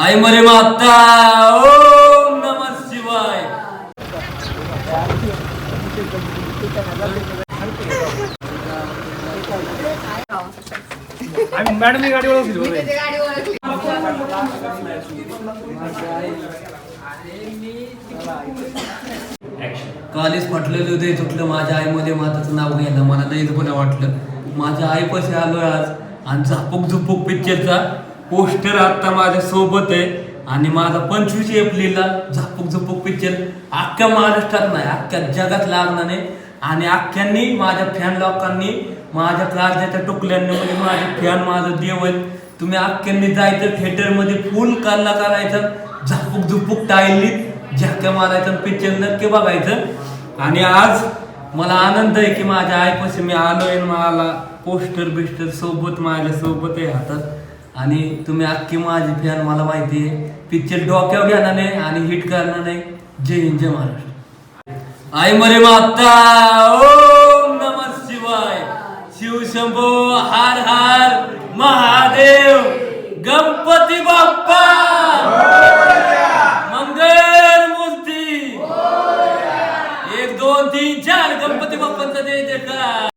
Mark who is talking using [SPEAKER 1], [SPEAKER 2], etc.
[SPEAKER 1] आई मरे माता ओम नम शिवाय.
[SPEAKER 2] आम्ही मॅडम गाडीवर होती.
[SPEAKER 1] कालीच म्हटलेलं हृदय तुटलं माझ्या आईमध्ये माताचं नाव घ्यायला. मला नाही बरं वाटलं. माझ्या आईपाशी आलोय आज. आणि झापूक झुपूक पिक्चरचा पोस्टर आता माझ्या सोबत आहे. आणि माझा पंचवीस एप्रिलला झापूक झुपूक पिक्चर अख्ख्या महाराष्ट्रात नाही अख्ख्या जगात लागणार नाही. आणि अख्ख्यांनी माझ्या फॅन लोकांनी माझ्या काळजाच्या टुकल्यांनी म्हणजे माझे फॅन माझं देव आहेत. तुम्ही अख्ख्यांनी जायचं थिएटरमध्ये फुल कल्ला करायचा झापूक झुपूक टाळलीत झाक्या मारायचं पिक्चर नक्की बघायचं. आणि आज मला आनंद आहे की माझ्या आईपाशी मी आलोय आहे मला पोस्टर बिस्टर सोबत माझ्या सोबत आहे हातात. आणि तुम्ही अख्खी माझी फॅन मला माहिती आहे. पिक्चर डोक्यावर घेणार नाही आणि हिट करणार नाही. जय हिंद जय महाराष्ट्र. आई मरे माता ओम नम शिवाय. शिवशंभो हार हार महादेव. गणपती बाप्पा. मंगल मूर्ती. एक दोन तीन चार. गणपती बाप्पांचा जय जयकार.